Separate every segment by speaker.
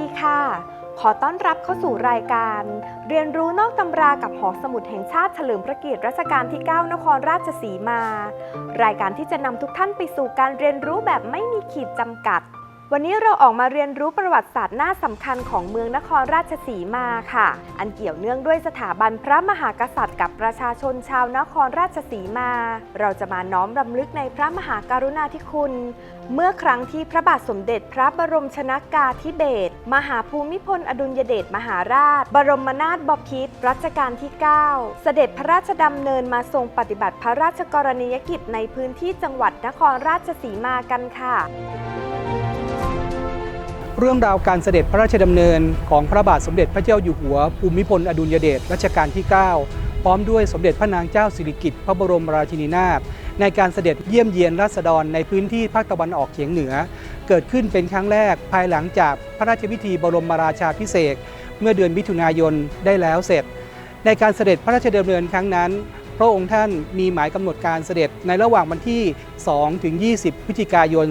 Speaker 1: ดีค่ะ ขอต้อนรับเข้าสู่รายการ เรียนรู้นอกตำรากับหอสมุดแห่งชาติเฉลิมพระเกียรติรัชกาลที่ 9 นครราชสีมา รายการที่จะนำทุกท่านไปสู่การเรียนรู้แบบไม่มีขีดจำกัด วันนี้เราออกมาเรียนรู้ประวัติศาสตร์หน้าสำคัญของเมืองนครราชสีมาค่ะ อันเกี่ยวเนื่องด้วยสถาบันพระมหากษัตริย์ กับประชาชนชาวนครราชสีมา เราจะมาน้อมรำลึกในพระมหากรุณาธิคุณ เมื่อครั้งที่พระบาทสมเด็จพระบรมชนากาธิเบศรมหาภูมิพลอดุลยเดชมหาราช บรมนาถบพิตรรัชกาลที่ 9 เสด็จพระราชดำเนินมาทรงปฏิบัติพระราชกรณียกิจในพื้นที่จังหวัดนครราชสีมากันค่ะ
Speaker 2: เรื่องราวการเสด็จพระราชดำเนินของพระบาทสมเด็จพระเจ้าอยู่หัว ภูมิพลอดุลยเดชรัชกาลที่ 9 พร้อมด้วยสมเด็จพระนางเจ้าสิริกิติ์พระบรมราชินีนาถในการเสด็จเยี่ยมเยียนราษฎรในพื้นที่ภาคตะวันออกเฉียงเหนือ เกิดขึ้นเป็นครั้งแรกภายหลังจากพระราชพิธีบรมราชาพิเศษเมื่อเดือนมิถุนายนได้แล้วเสร็จ ในการเสด็จพระราชดำเนินครั้งนั้น พระองค์ท่านมีหมายกำหนดการเสด็จในระหว่างวันที่ 2 ถึง 20 พฤศจิกายน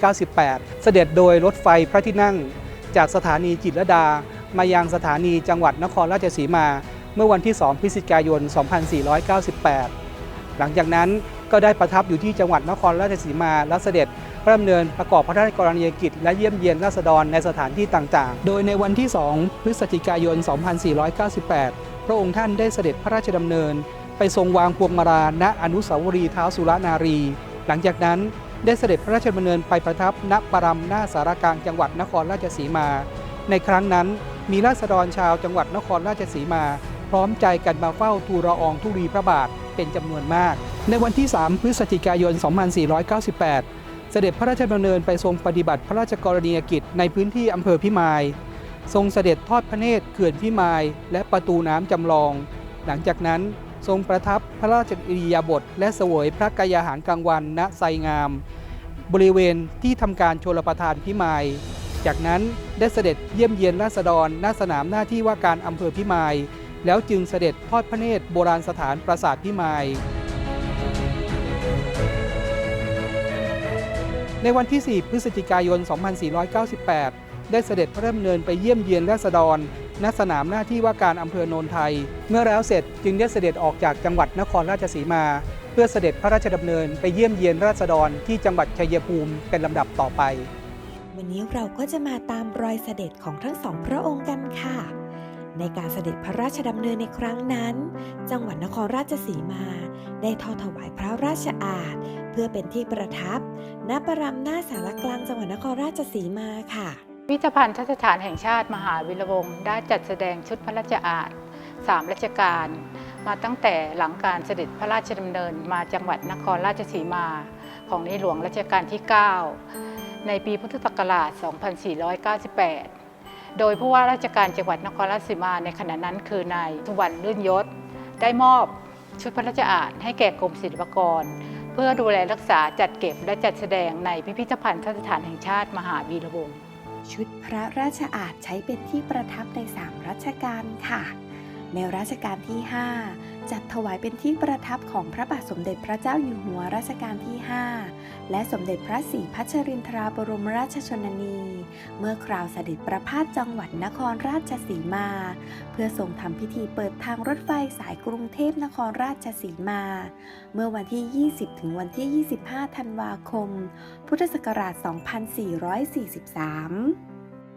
Speaker 2: 2498 เสด็จโดยรถไฟพระที่นั่ง จากสถานีจิตรดา มายังสถานีจังหวัดนครราชสีมา เมื่อวันที่ 2 พฤศจิกายน 2498 หลังจากนั้นก็ได้ประทับอยู่ที่จังหวัดนครราชสีมาและเสด็จพระดำเนินประกอบพระราชกรณียกิจ และเยี่ยมเยียนราษฎรในสถานที่ต่างๆ โดยในวันที่ 2 พฤศจิกายน 2498 พระองค์ท่านได้เสด็จพระราชดำเนิน ไปทรงวางพวงมาลาณอนุสาวรีย์เท้าสุรนารี หลังจากนั้นได้เสด็จพระราชดำเนินไปประทับณปรำหน้าสารกลางจังหวัดนครราชสีมา ในครั้งนั้นมีราษฎรชาวจังหวัดนครราชสีมา พร้อมใจกันมาเฝ้าทูลละอองธุรีพระบาทเป็นจำนวนมาก ในวันที่ 3 พฤศจิกายน 2498 เสด็จพระราชดำเนินไปทรงปฏิบัติพระราชกรณียกิจในพื้นที่อำเภอพิมาย ทรงเสด็จทอดพระเนตรเขื่อนพิมาย และประตูน้ำจำลอง หลังจากนั้น ทรงประทับพระราชอิริยาบถและเสวยพระกายาหารกลางวันณไซงาม บริเวณที่ทำการโชลประทานพิมาย จากนั้นได้เสด็จเยี่ยมเยียนราษฎรณสนามหน้าที่ว่าการอำเภอพิมาย แล้วจึงเสด็จทอดพระเนตรโบราณสถานปราสาทพิมายในวันที่ 4 พฤศจิกายน 2498 ได้เสด็จพระดำเนินไปเยี่ยมเยียนราษฎร ณสนามหน้าที่ว่าการอำเภอโนนไทย เมื่อแล้วเสร็จจึงได้เสด็จออกจากจังหวัดนครราชสีมา เพื่อเสด็จพระราชดำเนินไปเยี่ยมเยียนราษฎรที่จังหวัดชัยภูมิเป็นลำดับต่อไป
Speaker 1: วันนี้เราก็จะมาตามรอยเสด็จของทั้งสองพระองค์กันค่ะ ในการเสด็จพระราชดำเนินในครั้งนั้น จังหวัดนครราชสีมา ได้ทอดถวายพระราชอาณเพื่อเป็นที่ประทับณประรำหน้าสารกลางจังหวัดนครราชสีมาค่ะ
Speaker 3: พิพิธภัณฑ์สถานแห่งชาติมหาวิรวงศ์ได้จัดแสดงชุดพระราชอาณสามรัชกาลมาตั้งแต่หลังการเสด็จพระราชดำเนินมาจังหวัดนครราชสีมา ของในหลวงรัชกาลที่ 9 ในปีพุทธศักราช 2498 โดยผู้ว่าราชการจังหวัดนครราชสีมาในขณะนั้นคือนายสุวรรณลื่นยศ ได้มอบชุดพระราชอาณให้แก่กรมศิลปากร เพื่อดูแลรักษาจัดเก็บและจัดแสดงในพิพิธภัณฑ์สถานแห่งชาติมหาวีรวงศ์
Speaker 1: ชุดพระราชอาณใช้เป็นที่ประทับในสามรัชกาลค่ะ ในรัชกาลที่ 5 จัดถวายเป็นที่ประทับของพระบาทสมเด็จพระเจ้าอยู่หัวรัชกาลที่ 5 และสมเด็จพระศรีพัชรินทราบรมราชชนนี เมื่อคราวเสด็จประพาสจังหวัดนครราชสีมา เพื่อทรงทำพิธีเปิดทางรถไฟสายกรุงเทพนครราชสีมา เมื่อวันที่ 20 ถึงวันที่ 25 ธันวาคม พุทธศักราช 2443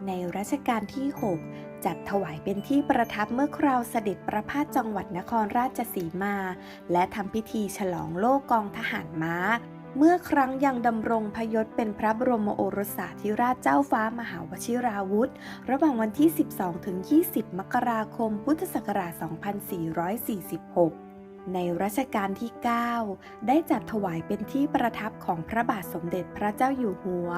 Speaker 1: ในรัชกาลที่ 6 จัดถวายเป็นที่ประทับเมื่อคราวเสด็จประพาสจังหวัดนครราชสีมา และทำพิธีฉลองโลกกองทหารม้า เมื่อครั้งยังดำรงพยศเป็นพระบรมโอรสาธิราชเจ้าฟ้ามหาวชิราวุธ ระหว่างวันที่ 12-20 มกราคม พุทธศักราช 2446 ในรัชกาลที่ 9 ได้จัดถวายเป็นที่ประทับของพระบาทสมเด็จพระเจ้าอยู่หัว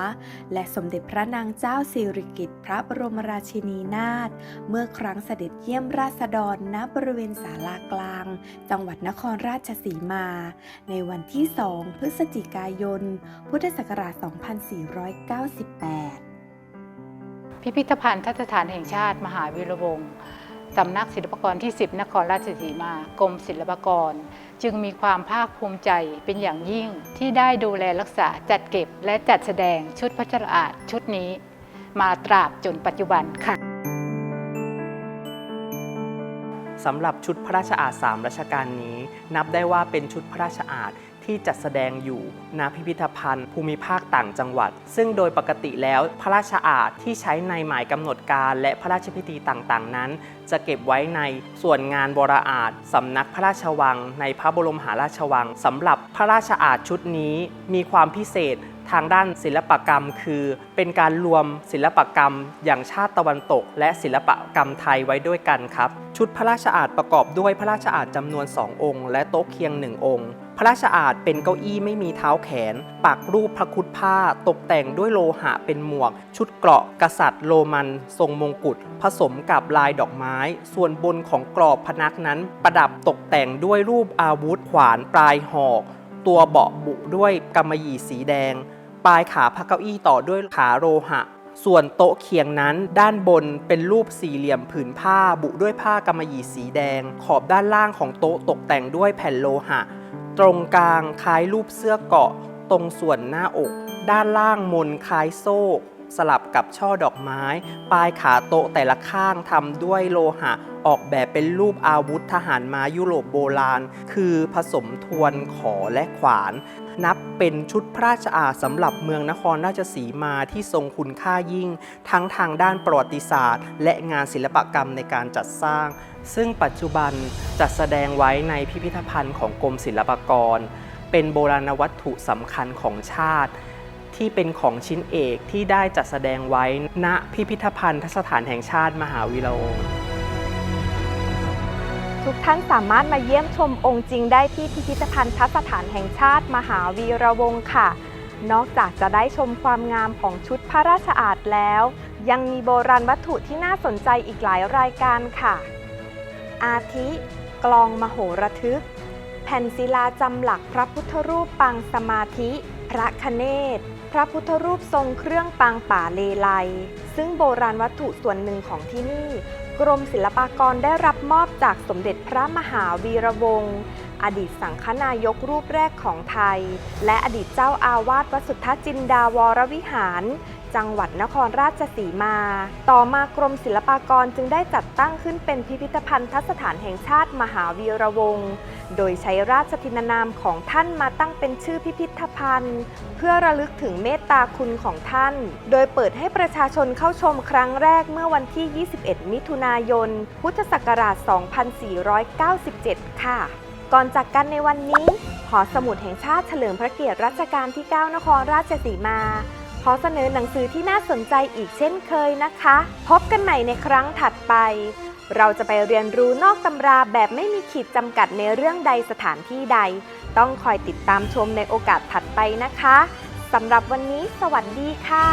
Speaker 1: และสมเด็จพระนางเจ้าสิริกิติ์พระบรมราชินีนาถเมื่อครั้งเสด็จเยี่ยมราษฎรณบริเวณศาลากลาง จังหวัดนครราชสีมา ในวันที่ 2 พฤศจิกายน พุทธศักราช 2498
Speaker 3: พิพิธภัณฑ์สถานแห่งชาติ มหาวีรวงศ์ สำนักศิลปากรที่ 10 นครราชสีมากรมศิลปากร จึงมีความภาคภูมิใจเป็นอย่างยิ่งที่ได้ดูแลรักษาจัดเก็บและจัดแสดงชุดพระราชอาณชุดนี้ มาตราบจนปัจจุบันค่ะ
Speaker 4: สำหรับชุดพระราชอาณ3รัชกาลนี้ นับได้ว่าเป็นชุดพระราชอาณ ที่จัดแสดงอยู่ณพิพิธภัณฑ์ ภูมิภาคต่างจังหวัด ซึ่งโดยปกติแล้วพระราชอาณที่ใช้ในหมายกำหนดการและพระราชพิธีต่างๆ นั้น จะเก็บไว้ในส่วนงานวรอาณสำนักพระราชวัง ในพระบรมมหาราชวังสำหรับพระราชอาณชุดนี้มีความพิเศษทางด้านศิลปกรรมคือเป็นการรวมศิลปกรรมอย่างชาติตะวันตก และศิลปกรรมไทยไว้ด้วยกันครับ ชุดพระราชอาณประกอบด้วยพระราชอาณจำนวน 2 องค์ และโต๊ะเคียง 1 องค์ พระราชอาณเป็นเก้าอี้ไม่มีเท้าแขน ปักรูปพระคุดผ้า ตกแต่งด้วยโลหะเป็นหมวก ชุดเกราะกษัตริย์โรมัน ทรงมงกุฎผสมกับลายดอกไม้ ส่วนบนของกรอบพนักนั้น ประดับตกแต่งด้วยรูปอาวุธขวานปลายหอก ตัวเบาะบุด้วยกำมะหยี่สีแดง ปลายขาพระเก้าอี้ต่อด้วยขาโลหะส่วนโต๊ะเคียงนั้นด้านบนเป็นรูปสี่เหลี่ยมผืนผ้าบุด้วยผ้ากำมะหยี่สีแดง ขอบด้านล่างของโต๊ะตกแต่งด้วยแผ่นโลหะ ตรงกลางคล้ายรูปเสื้อเกาะ ตรงส่วนหน้าอก ด้านล่างมนคล้ายโซ่ สลับกับช่อดอกไม้ ปลายขาโต๊ะแต่ละข้างทำด้วยโลหะ ออกแบบเป็นรูปอาวุธทหารม้ายุโรปโบราณ คือผสมทวนขอและขวาน นับเป็นชุดพระราชอาสำหรับเมืองนครราชสีมาที่ทรงคุณค่ายิ่ง ทั้งทางด้านประวัติศาสตร์ และงานศิลปกรรมในการจัดสร้าง ซึ่งปัจจุบันจัดแสดงไว้ในพิพิธภัณฑ์ของกรมศิลปากร เป็นโบราณวัตถุสำคัญของชาติ ที่เป็นของชิ้นเอกที่ได้จัดแสดงไว้ณพิพิธภัณฑสถานแห่งชาติมหาวิโลง
Speaker 5: ทุกท่านสามารถมาเยี่ยมชมองค์จริงได้ที่พิพิธภัณฑสถานแห่งชาติ มหาวีระวงศ์ค่ะ นอกจากจะได้ชมความงามของชุดพระราชอาณแล้ว ยังมีโบราณวัตถุที่น่าสนใจอีกหลายรายการค่ะ อาทิ กลองมโหระทึก แผ่นศิลาจำหลักพระพุทธรูปปางสมาธิ พระคเนศพระพุทธรูปทรงเครื่องปางป่าเลไลซึ่งโบราณวัตถุส่วนหนึ่งของที่นี่ กรมศิลปากรได้รับมอบจากสมเด็จพระมหาวีระวงศ์อดีตสังฆนายกรูปแรกของไทย และอดีตเจ้าอาวาสวัดสุทธจินดาวรวิหาร จังหวัดนครราชสีมา ต่อมากรมศิลปากรจึงได้จัดตั้งขึ้นเป็นพิพิธภัณฑสถานแห่งชาติมหาวีระวงศ์โดยใช้ราชทินานามของท่านมาตั้งเป็นชื่อพิพิธภัณฑ์ เพื่อระลึกถึงเมตตาคุณของท่าน โดยเปิดให้ประชาชนเข้าชมครั้งแรกเมื่อวันที่ 21 มิถุนายน พุทธศักราช 2497 ค่ะ ก่อนจากกันในวันนี้ หอสมุดแห่งชาติเฉลิมพระเกียรติรัชกาลที่ 9 นครราชสีมา ขอเสนอหนังสือที่น่าสนใจอีกเช่นเคยนะคะ พบกันใหม่ในครั้งถัดไป เราจะไปเรียนรู้นอกตำราแบบไม่มีขีดจำกัดในเรื่องใดสถานที่ใด ต้องคอยติดตามชมในโอกาสถัดไปนะคะสำหรับวันนี้สวัสดีค่ะ